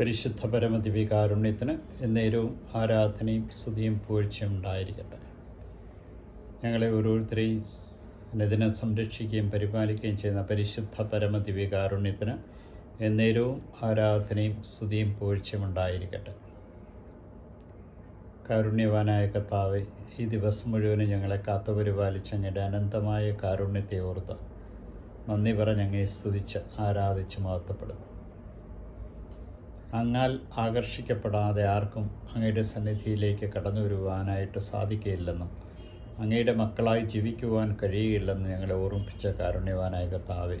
പരിശുദ്ധ പരമദിവികാരുണ്യത്തിന് എന്നേരവും ആരാധനയും സ്തുതിയും പൂഴ്ചയും ഉണ്ടായിരിക്കട്ടെ. ഞങ്ങളെ ഓരോരുത്തരെയും ഇതിനെ സംരക്ഷിക്കുകയും പരിപാലിക്കുകയും ചെയ്യുന്ന പരിശുദ്ധ പരമദിവികാരുണ്യത്തിന് എന്നേരവും ആരാധനയും സ്തുതിയും പൂഴ്ചയും ഉണ്ടായിരിക്കട്ടെ. കാരുണ്യവാനായ കർത്താവെ ഈ ദിവസം മുഴുവനും ഞങ്ങളെ കാത്തുപരിപാലിച്ച അങ്ങയുടെ അനന്തമായ കാരുണ്യത്തെ ഓർത്ത് നന്ദി പറഞ്ഞ് അങ്ങയെ സ്തുതിച്ച് ആരാധിച്ച് മഹത്വപ്പെടുന്നു. അങ്ങാൽ ആകർഷിക്കപ്പെടാതെ ആർക്കും അങ്ങയുടെ സന്നിധിയിലേക്ക് കടന്നു വരുവാനായിട്ട് സാധിക്കുകയില്ലെന്നും അങ്ങയുടെ മക്കളായി ജീവിക്കുവാൻ കഴിയുകയില്ലെന്ന് ഞങ്ങളെ ഓർമ്മിപ്പിച്ച കാരുണ്യവാനായ കർത്താവെ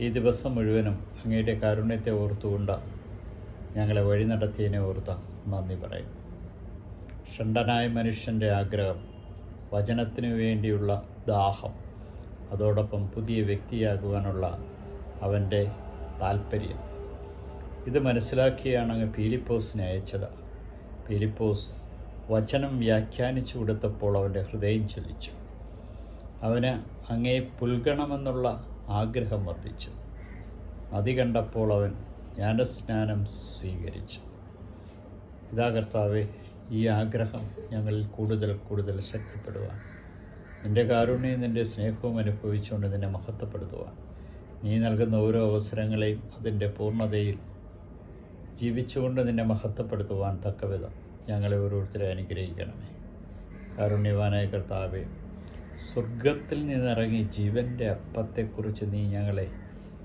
ഈ ദിവസം മുഴുവനും അങ്ങയുടെ കാരുണ്യത്തെ ഓർത്തുകൊണ്ട് ഞങ്ങളെ വഴി നടത്തിയതിനെ ഓർത്ത നന്ദി പറയും. ഷണ്ടനായ മനുഷ്യന്റെ ആഗ്രഹം വചനത്തിനു വേണ്ടിയുള്ള ദാഹം അതോടൊപ്പം പുതിയ വ്യക്തിയാകുവാനുള്ള അവന്റെ താല്പര്യം ഇത് മനസ്സിലാക്കിയാണ് അങ്ങ് പീലിപ്പോസിനെ അയച്ചത്. പീലിപ്പോസ് വചനം വ്യാഖ്യാനിച്ചു കൊടുത്തപ്പോൾ അവന്റെ ഹൃദയം ചൊല്ലിച്ചു അവന് അങ്ങേ പുൽകണമെന്നുള്ള ആഗ്രഹം വർദ്ധിച്ചു. മതി കണ്ടപ്പോൾ അവൻ ജ്ഞാനസ്നാനം സ്വീകരിച്ചു. ഇതാ കർത്താവെ ഈ ആഗ്രഹം ഞങ്ങളിൽ കൂടുതൽ കൂടുതൽ ശക്തിപ്പെടുവാൻ നിന്റെ കാരുണ്യം നിന്റെ സ്നേഹവും അനുഭവിച്ചുകൊണ്ട് നിന്നെ മഹത്വപ്പെടുത്തുവാൻ. നീ നൽകുന്ന ഓരോ അവസരങ്ങളെയും അതിന്റെ പൂർണതയിൽ ജീവിച്ചുകൊണ്ട് നിന്നെ മഹത്വപ്പെടുത്തുവാൻ തക്കവിധം ഞങ്ങളെ ഓരോരുത്തരെ അനുഗ്രഹിക്കണമേ. കാരുണ്യവാനായ കർത്താവെ സ്വർഗത്തിൽ നിന്നിറങ്ങി ജീവന്റെ അപ്പത്തെക്കുറിച്ച് നീ ഞങ്ങളെ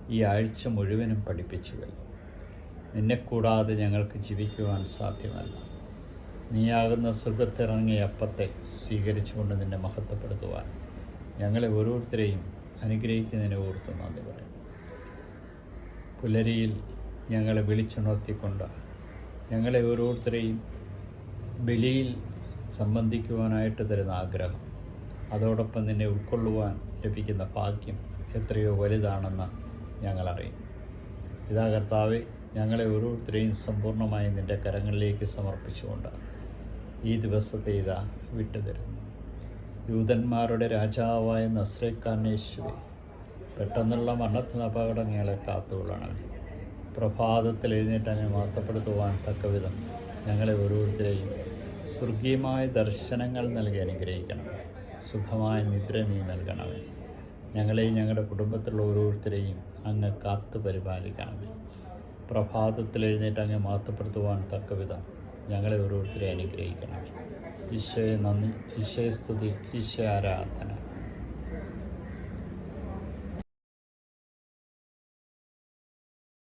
ഈ ആഴ്ച മുഴുവനും പഠിപ്പിച്ചുവല്ലോ. നിന്നെ കൂടാതെ ഞങ്ങൾക്ക് ജീവിക്കുവാൻ സാധ്യമല്ല. നീയാകുന്ന സ്വർഗത്തിറങ്ങിയ അപ്പത്തെ സ്വീകരിച്ചുകൊണ്ട് നിന്നെ മഹത്വപ്പെടുത്തുവാൻ ഞങ്ങളെ ഓരോരുത്തരെയും അനുഗ്രഹിക്കുന്നതിനെ ഓർത്ത് നന്ദി പറയും. പുലരിയിൽ ഞങ്ങളെ വിളിച്ചുണർത്തിക്കൊണ്ട് ഞങ്ങളെ ഓരോരുത്തരെയും ബലിയിൽ സംബന്ധിക്കുവാനായിട്ട് തരുന്ന ആഗ്രഹം. അതോടൊപ്പം നിന്നെ ഉൾക്കൊള്ളുവാൻ ലഭിക്കുന്ന ഭാഗ്യം എത്രയോ വലുതാണെന്ന് ഞങ്ങളറിയും. ഇതാ കർത്താവെ ഞങ്ങളെ ഓരോരുത്തരെയും സമ്പൂർണമായി നിന്റെ കരങ്ങളിലേക്ക് സമർപ്പിച്ചുകൊണ്ട് ഈ ദിവസത്തെ ഇതാ വിട്ടുതരുന്നു യൂതന്മാരുടെ രാജാവായ നസ്രേഖാനേശ്വരി പെട്ടെന്നുള്ള മരണത്തിന് അപകടങ്ങളെ കാത്തുകൊള്ളണമേ. പ്രഭാതത്തിൽ എഴുന്നേറ്റ് അങ്ങനെ മാറ്റപ്പെടുത്തുവാൻ തക്കവിധം ഞങ്ങളെ ഓരോരുത്തരെയും സ്വർഗീയമായ ദർശനങ്ങൾ നൽകി അനുഗ്രഹിക്കണം. സുഖമായ നിദ്ര നീ നൽകണമേ. ഞങ്ങളെയും ഞങ്ങളുടെ കുടുംബത്തിലുള്ള ഓരോരുത്തരെയും അങ്ങ് കാത്തു പരിപാലിക്കണമേ പ്രഭാതത്തിൽ എഴുന്നേറ്റ് അങ്ങ് മാറ്റപ്പെടുത്തുവാൻ തക്കവിധം ഞങ്ങളെ ഓരോരുത്തരെയും അനുഗ്രഹിക്കണമേ. ഈശോയെ നന്ദി. ഈശോയെ സ്തുതി. ഈശോ ആരാധന.